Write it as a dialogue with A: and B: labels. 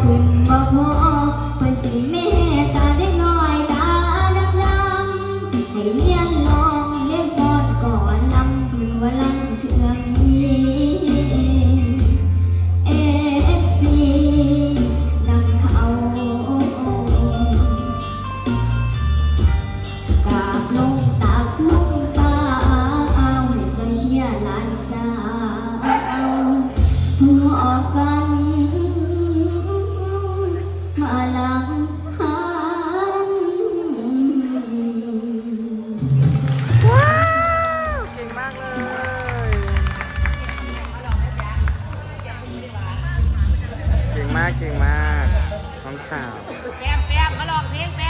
A: ขึ้นมาพอ มากเก่
B: งมากน้องสาว
C: แปมแปมมาลองเพลงแปม